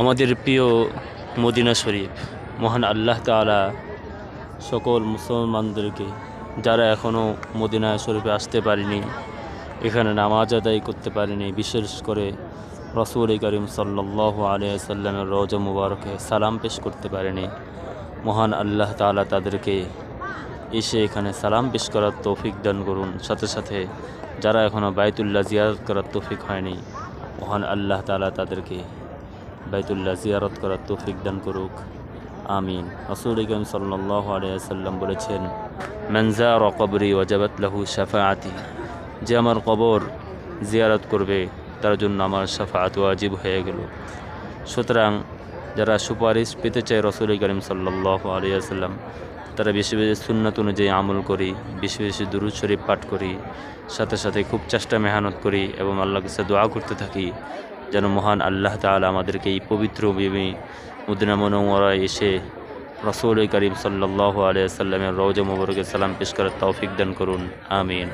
আমাদের প্রিয় মদিনা শরীফ, মহান আল্লাহ তাআলা সকল মুসলমানদেরকে, যারা এখনও মদিনা শরীফে আসতে পারেনি, এখানে নামাজ আদায় করতে পারেনি, বিশেষ করে রসুল করিম সাল্লাহ আলিয়া সাল্লামের রজ মুবারকে সালাম পেশ করতে পারেনি, মহান আল্লাহ তাআলা তাদেরকে এসে এখানে সালাম পেশ করার তৌফিক দান করুন। সাথে সাথে যারা এখনও বাইতুল্লাহ জিয়ারত করার তৌফিক হয়নি, মহান আল্লাহ তাআলা তাদেরকে বাইতুল্লাহ জিয়ারত করার তৌফিক দান করুক। আমিন। রসুল ইকরম সাল্লাহ আলিয়াল্লাম বলেছেন মনজা রকবরি ওয়াজাবাত লাহু শাফাআতি। যে আমার কবর জিয়ারত করবে, তার জন্য আমার শাফাআত ওয়াজিব হয়ে গেল। সুতরাং যারা সুপারিশ পেতে চায় রসুল করিম সাল্লাহ আলিয়াল্লাম তারা বেশি বেশি সুন্নাত অনুযায়ী আমল করি, বেশি বেশি দুরুদ শরীফ পাঠ করি, সাথে সাথে খুব চেষ্টা মেহনত করি এবং আল্লাহর কাছে দোয়া করতে থাকি। যেন মহান আল্লাহ তালা আমাদেরকে এই পবিত্র বিবি মুদিনা মনোমরায় এসে রসুল করিম সাল্লাহ আলিয়া সাল্লামের রৌজ মুবরকে সালাম পেশ করার তৌফিক দান করুন। আমিন।